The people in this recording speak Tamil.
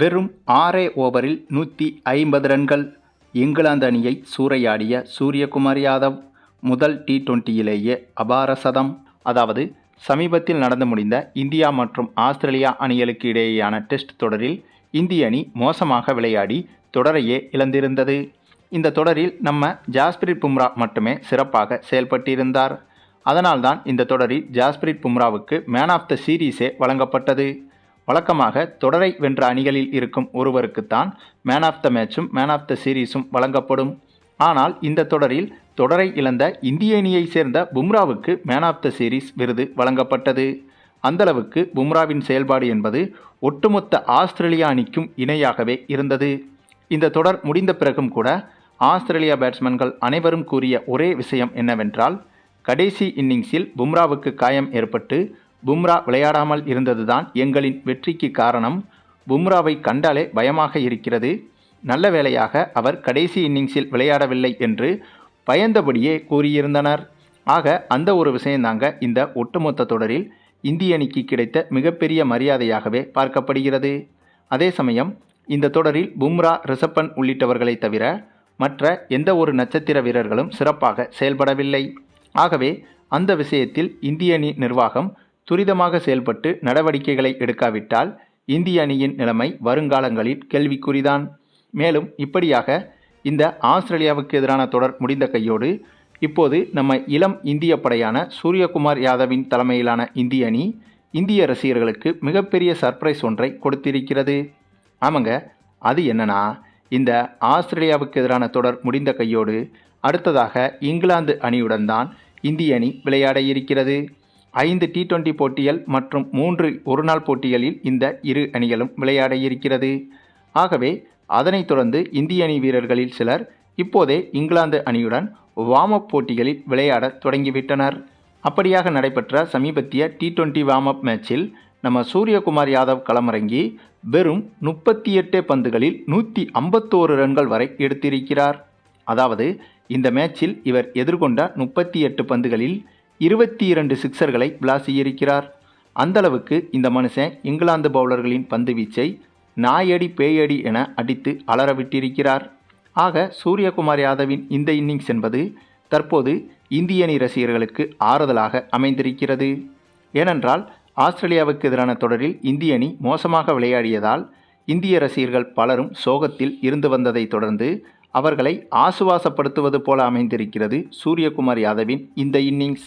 வெறும் ஆறே ஓவரில் நூற்றி ஐம்பது ரன்கள். இங்கிலாந்து அணியை சூறையாடிய சூரியகுமார் யாதவ் முதல் டி டுவெண்ட்டியிலேயே அபார சதம். அதாவது சமீபத்தில் நடந்து முடிந்த இந்தியா மற்றும் ஆஸ்திரேலியா அணிகளுக்கு இடையேயான டெஸ்ட் தொடரில் இந்திய அணி மோசமாக விளையாடி தொடரையே இழந்திருந்தது. இந்த தொடரில் நம்ம ஜாஸ்பிரிட் பும்ரா மட்டுமே சிறப்பாக செயல்பட்டிருந்தார். அதனால்தான் இந்த தொடரில் ஜாஸ்பிரிட் பும்ராவுக்கு மேன் ஆஃப் த சீரீஸே வழங்கப்பட்டது. வழக்கமாக தொடரை வென்ற அணிகளில் இருக்கும் ஒருவருக்குத்தான் மேன் ஆஃப் த மேட்சும் மேன் ஆஃப் த சீரீஸும் வழங்கப்படும். ஆனால் இந்த தொடரில் தொடரை இழந்த இந்திய அணியைச் சேர்ந்த பும்ராவுக்கு மேன் ஆஃப் த சீரீஸ் விருது வழங்கப்பட்டது. அந்தளவுக்கு பும்ராவின் செயல்பாடு என்பது ஒட்டுமொத்த ஆஸ்திரேலியா அணிக்கும் இணையாகவே இருந்தது. இந்த தொடர் முடிந்த பிறகும் கூட ஆஸ்திரேலியா பேட்ஸ்மேன்கள் அனைவரும் கூறிய ஒரே விஷயம் என்னவென்றால் கடைசி இன்னிங்ஸில் பும்ராவுக்கு காயம் ஏற்பட்டு பும்ரா விளையாடாமல் இருந்ததுதான் எங்களின் வெற்றிக்கு காரணம். பும்ராவை கண்டாலே பயமாக இருக்கிறது. நல்ல வேளையாக அவர் கடைசி இன்னிங்ஸில் விளையாடவில்லை என்று பயந்தபடியே கூறியிருந்தனர். ஆக அந்த ஒரு விஷயந்தாங்க இந்த ஒட்டுமொத்த தொடரில் இந்திய அணிக்கு கிடைத்த மிகப்பெரிய மரியாதையாகவே பார்க்கப்படுகிறது. அதே சமயம் இந்த தொடரில் பும்ரா ரிஷப்பன் உள்ளிட்டவர்களை தவிர மற்ற எந்த ஒரு நட்சத்திர வீரர்களும் சிறப்பாக செயல்படவில்லை. ஆகவே அந்த விஷயத்தில் இந்திய அணி நிர்வாகம் துரிதமாக செயல்பட்டு நடவடிக்கைகளை எடுக்காவிட்டால் இந்திய அணியின் நிலைமை வருங்காலங்களில் கேள்விக்குறிதான். மேலும் இப்படியாக இந்த ஆஸ்திரேலியாவுக்கு எதிரான தொடர் முடிந்த கையோடு இப்போது நம்ம இளம் இந்திய படையான சூரியகுமார் யாதவின் தலைமையிலான இந்திய அணி இந்திய ரசிகர்களுக்கு மிகப்பெரிய சர்ப்ரைஸ் ஒன்றை கொடுத்திருக்கிறது. ஆமாங்க அது என்னன்னா இந்த ஆஸ்திரேலியாவுக்கு எதிரான தொடர் முடிந்த கையோடு அடுத்ததாக இங்கிலாந்து அணியுடன் தான் இந்திய அணி விளையாட இருக்கிறது. ஐந்து டி டுவெண்டி போட்டிகள் மற்றும் மூன்று ஒருநாள் போட்டிகளில் இந்த இரு அணிகளும் விளையாட இருக்கிறது ஆகவே அதனைத் தொடர்ந்து இந்திய அணி வீரர்களில் சிலர் இப்போதே இங்கிலாந்து அணியுடன் வார்ம் அப் போட்டிகளில் விளையாட தொடங்கிவிட்டனர். அப்படியாக நடைபெற்ற சமீபத்திய டி டுவெண்ட்டி வார்ம் அப் மேட்சில் நம்ம சூரியகுமார் யாதவ் களமிறங்கி வெறும் முப்பத்தி எட்டு பந்துகளில் நூற்றி ஐம்பத்தோரு ரன்கள் வரை எடுத்திருக்கிறார். அதாவது இந்த மேட்சில் இவர் எதிர்கொண்ட முப்பத்தி எட்டு பந்துகளில் இருபத்தி இரண்டு சிக்சர்களை விளாசியிருக்கிறார். அந்தளவுக்கு இந்த மனுஷன் இங்கிலாந்து பவுலர்களின் பந்து வீச்சை நாயடி பேயடி என அடித்து அலறவிட்டிருக்கிறார். ஆக சூரியகுமார் யாதவின் இந்த இன்னிங்ஸ் என்பது தற்போது இந்திய அணி ரசிகர்களுக்கு ஆறுதலாக அமைந்திருக்கிறது. ஏனென்றால் ஆஸ்திரேலியாவுக்கு எதிரான தொடரில் இந்திய அணி மோசமாக விளையாடியதால் இந்திய ரசிகர்கள் பலரும் சோகத்தில் இருந்து வந்ததை தொடர்ந்து அவர்களை ஆசுவாசப்படுத்துவது போல அமைந்திருக்கிறது சூரியகுமார் யாதவின் இந்த இன்னிங்ஸ்.